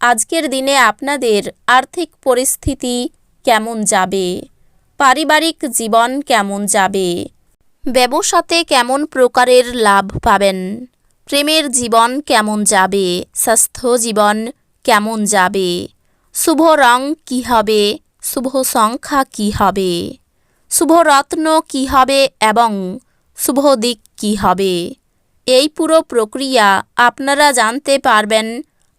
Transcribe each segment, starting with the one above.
আজকের দিনে আপনাদের আর্থিক পরিস্থিতি কেমন যাবে? পারিবারিক জীবন কেমন যাবে? ব্যবসাতে কেমন প্রকারের লাভ পাবেন? প্রেমের জীবন কেমন যাবে? স্বাস্থ্য জীবন কেমন যাবে? শুভ রং কী হবে? শুভ সংখ্যা কী হবে? শুভ রত্ন কী হবে এবং শুভ দিক কী হবে? এই পুরো প্রক্রিয়া আপনারা জানতে পারবেন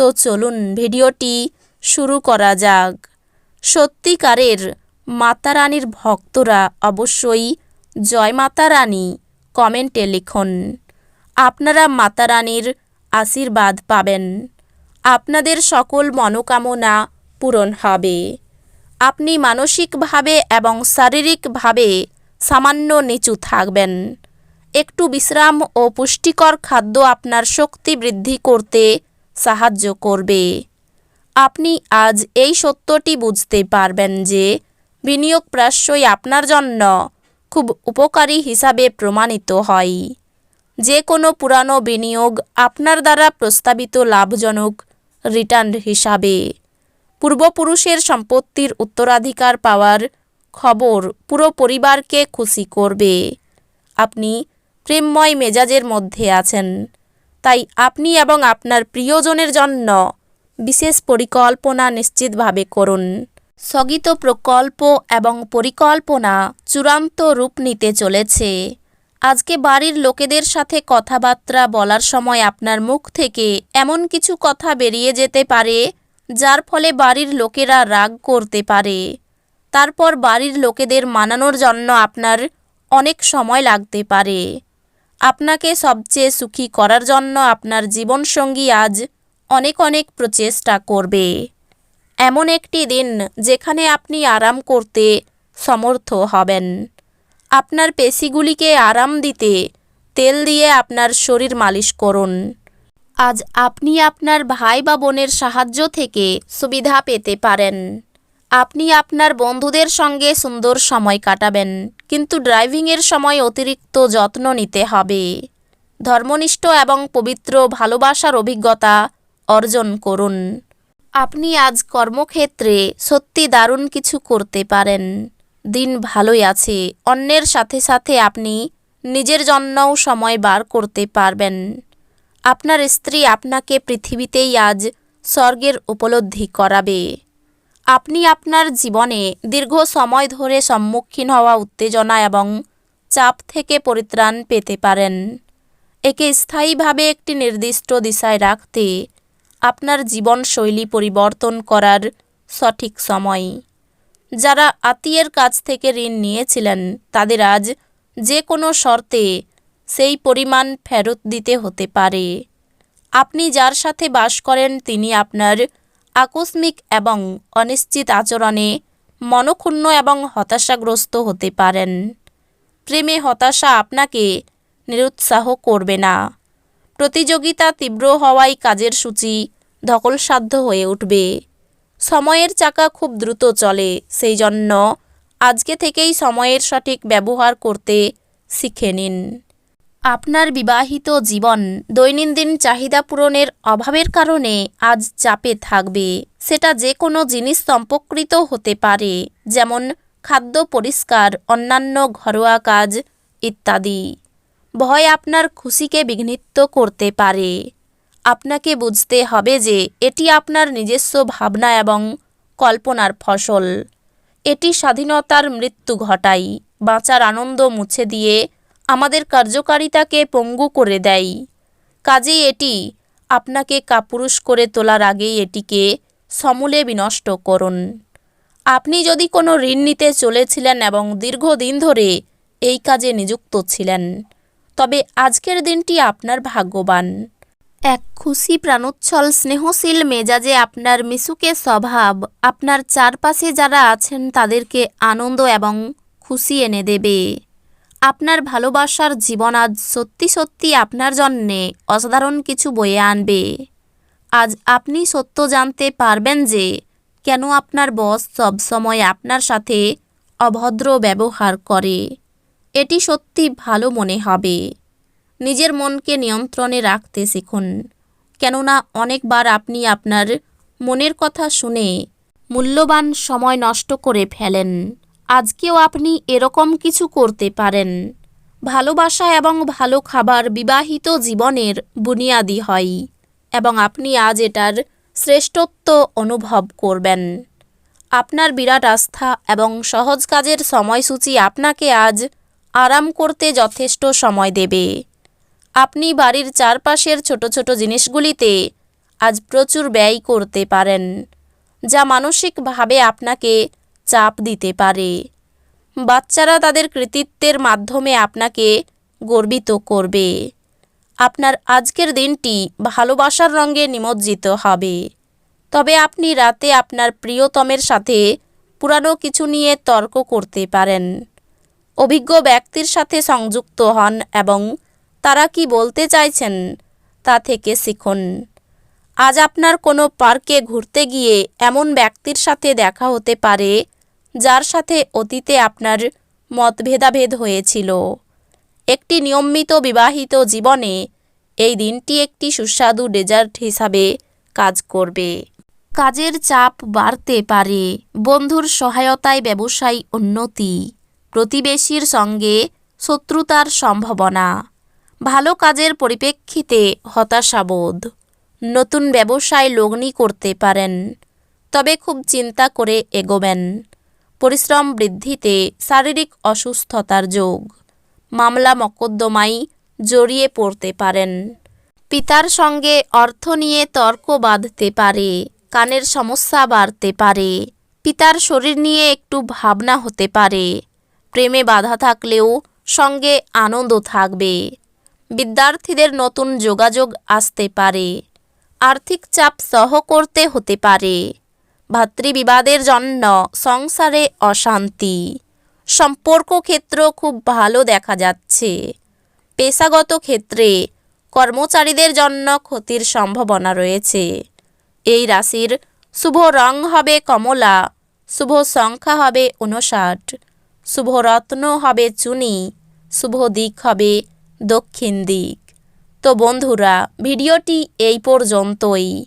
তো চলুন ভিডিওটি শুরু করা যাক। সত্যিকারের মাতা রানীর ভক্তরা অবশ্যই জয় মাতা রানী কমেন্টে লিখুন। আপনারা মাতা রানীর আশীর্বাদ পাবেন। আপনাদের সকল মনোকামনা পূরণ হবে। আপনি মানসিকভাবে এবং শারীরিকভাবে সামান্য নিচু থাকবেন। একটু বিশ্রাম ও পুষ্টিকর খাদ্য আপনার শক্তি বৃদ্ধি করতে সাহায্য করবে। আপনি আজ এই সত্যটি বুঝতে পারবেন যে বিনিয়োগ প্রায়শই আপনার জন্য খুব উপকারী হিসাবে প্রমাণিত হয়। যে কোনো পুরানো বিনিয়োগ আপনার দ্বারা প্রস্তাবিত লাভজনক রিটার্ন হিসাবে। পূর্বপুরুষের সম্পত্তির উত্তরাধিকার পাওয়ার খবর পুরো পরিবারকে খুশি করবে। আপনি প্রেমময় মেজাজের মধ্যে আছেন। তাই আপনি এবং আপনার প্রিয়জনের জন্য বিশেষ পরিকল্পনা নিশ্চিতভাবে করুন। স্থগিত প্রকল্প এবং পরিকল্পনা চূড়ান্ত রূপ নিতে চলেছে। আজকে বাড়ির লোকেদের সাথে কথাবার্তা বলার সময় আপনার মুখ থেকে এমন কিছু কথা বেরিয়ে যেতে পারে, যার ফলে বাড়ির লোকেরা রাগ করতে পারে। তারপর বাড়ির লোকেদের মানানোর জন্য আপনার অনেক সময় লাগতে পারে। আপনাকে সবচেয়ে সুখী করার জন্য আপনার জীবনসঙ্গী আজ অনেক অনেক প্রচেষ্টা করবে। এমন একটি দিন যেখানে আপনি আরাম করতে সমর্থ হবেন। আপনার পেশিগুলিকে আরাম দিতে তেল দিয়ে আপনার শরীর মালিশ করুন। আজ আপনি আপনার ভাই বা বোনের সাহায্য থেকে সুবিধা পেতে পারেন। আপনি আপনার বন্ধুদের সঙ্গে সুন্দর সময় কাটাবেন, কিন্তু ড্রাইভিংয়ের সময় অতিরিক্ত যত্ন নিতে হবে। ধর্মনিষ্ঠ এবং পবিত্র ভালোবাসার অভিজ্ঞতা অর্জন করুন। আপনি আজ কর্মক্ষেত্রে সত্যি দারুণ কিছু করতে পারেন। দিন ভালোই আছে, অন্যের সাথে সাথে আপনি নিজের জন্যও সময় বার করতে পারবেন। আপনার স্ত্রী আপনাকে পৃথিবীতেই আজ স্বর্গের উপলব্ধি করাবে। আপনি আপনার জীবনে দীর্ঘ সময় ধরে সম্মুখীন হওয়া উত্তেজনা এবং চাপ থেকে পরিত্রাণ পেতে পারেন। একে স্থায়ীভাবে একটি নির্দিষ্ট দিশায় রাখতে আপনার জীবনশৈলী পরিবর্তন করার সঠিক সময়। যারা আত্মীয়ের কাছ থেকে ঋণ নিয়েছিলেন, তাদের আজ যে কোনো শর্তে সেই পরিমাণ ফেরত দিতে হতে পারে। আপনি যার সাথে বাস করেন, তিনি আপনার আকস্মিক এবং অনিশ্চিত আচরণে মনক্ষুণ্ণ এবং হতাশাগ্রস্ত হতে পারেন। প্রেমে হতাশা আপনাকে নিরুৎসাহ করবে না। প্রতিযোগিতা তীব্র হওয়ায় কাজের সূচি ধকলসাধ্য হয়ে উঠবে। সময়ের চাকা খুব দ্রুত চলে, সেই জন্য আজকে থেকেই সময়ের সঠিক ব্যবহার করতে শিখে নিন। আপনার বিবাহিত জীবন দৈনন্দিন চাহিদা পূরণের অভাবের কারণে আজ চাপে থাকবে। সেটা যে কোনো জিনিস সম্পর্কিত হতে পারে, যেমন খাদ্য পরিষ্কার, অন্যান্য ঘরোয়া কাজ ইত্যাদি। ভয় আপনার খুশিকে বিঘ্নিত করতে পারে। আপনাকে বুঝতে হবে যে এটি আপনার নিজস্ব ভাবনা এবং কল্পনার ফসল। এটি স্বাধীনতার মৃত্যু ঘটায় বাঁচার আনন্দ মুছে দিয়ে আমাদের কার্যকারিতাকে পঙ্গু করে দেয়। কাজেই এটি আপনাকে কাপুরুষ করে তোলার আগেই এটিকে সমূলে বিনষ্ট করুন। আপনি যদি কোনো ঋণ নিতে চলেছিলেন এবং দীর্ঘদিন ধরে এই কাজে নিযুক্ত ছিলেন, তবে আজকের দিনটি আপনার ভাগ্যবান। এক খুশি প্রাণোচ্ছল স্নেহশীল মেজাজে আপনার মিশুকে স্বভাব, আপনার চারপাশে যারা আছেন তাদেরকে আনন্দ এবং খুশি এনে দেবে। আপনার ভালোবাসার জীবন আজ সত্যি সত্যি আপনার জন্যে অসাধারণ কিছু বয়ে আনবে। আজ আপনি সত্য জানতে পারবেন যে কেন আপনার বস সবসময় আপনার সাথে অভদ্র ব্যবহার করে। এটি সত্যি ভালো মনে হবে। নিজের মনকে নিয়ন্ত্রণে রাখতে শিখুন। কেননা অনেকবার আপনি আপনার মনের কথা শুনে মূল্যবান সময় নষ্ট করে ফেলেন। আজকেও আপনি এরকম কিছু করতে পারেন। ভালোবাসা এবং ভালো খাবার বিবাহিত জীবনের বুনিয়াদি হয় এবং আপনি আজ এটার শ্রেষ্ঠত্ব অনুভব করবেন। আপনার বিরাট আস্থা এবং সহজ কাজের সময়সূচি আপনাকে আজ আরাম করতে যথেষ্ট সময় দেবে। আপনি বাড়ির চারপাশের ছোট ছোট জিনিসগুলিতে আজ প্রচুর ব্যয় করতে পারেন, যা মানসিকভাবে আপনাকে চাপ দিতে পারে। বাচ্চারা তাদের কৃতিত্বের মাধ্যমে আপনাকে গর্বিত করবে। আপনার আজকের দিনটি ভালোবাসার রঙে নিমজ্জিত হবে। তবে আপনি রাতে আপনার প্রিয়তমের সাথে পুরানো কিছু নিয়ে তর্ক করতে পারেন। অভিজ্ঞ ব্যক্তির সাথে সংযুক্ত হন এবং তারা কি বলতে চাইছেন তা থেকে শিখুন। আজ আপনার কোনো পার্কে ঘুরতে গিয়ে এমন ব্যক্তির সাথে দেখা হতে পারে যার সাথে অতীতে আপনার মতভেদাভেদ হয়েছিল। একটি নিয়মিত বিবাহিত জীবনে এই দিনটি একটি সুস্বাদু ডেজার্ট হিসাবে কাজ করবে। কাজের চাপ বাড়তে পারে, বন্ধুর সহায়তায় ব্যবসায়ী উন্নতি, প্রতিবেশীর সঙ্গে শত্রুতার সম্ভাবনা, ভালো কাজের পরিপ্রেক্ষিতে হতাশাবোধ, নতুন ব্যবসায় লগ্নি করতে পারেন, তবে খুব চিন্তা করে এগোবেন। পরিশ্রম বৃদ্ধিতে শারীরিক অসুস্থতার যোগ। মামলা মকদ্দমায় জড়িয়ে পড়তে পারেন। পিতার সঙ্গে অর্থ নিয়ে তর্ক বাঁধতে পারে, কানের সমস্যা বাড়তে পারে, পিতার শরীর নিয়ে একটু ভাবনা হতে পারে, প্রেমে বাধা থাকলেও সঙ্গে আনন্দ থাকবে। বিদ্যার্থীদের নতুন যোগাযোগ আসতে পারে, আর্থিক চাপ সহ করতে হতে পারে। ভাতৃবিবাদের জন্য সংসারে অশান্তি। সম্পর্ক ক্ষেত্র খুব ভালো দেখা যাচ্ছে। পেশাগত ক্ষেত্রে কর্মচারীদের জন্য ক্ষতির সম্ভাবনা রয়েছে। এই রাশির শুভ রং হবে কমলা, শুভ সংখ্যা হবে উনষাট শুভ রত্ন হবে চুনি, শুভ দিক হবে দক্ষিণ দিক। তো বন্ধুরা, ভিডিওটি এই পর্যন্তই।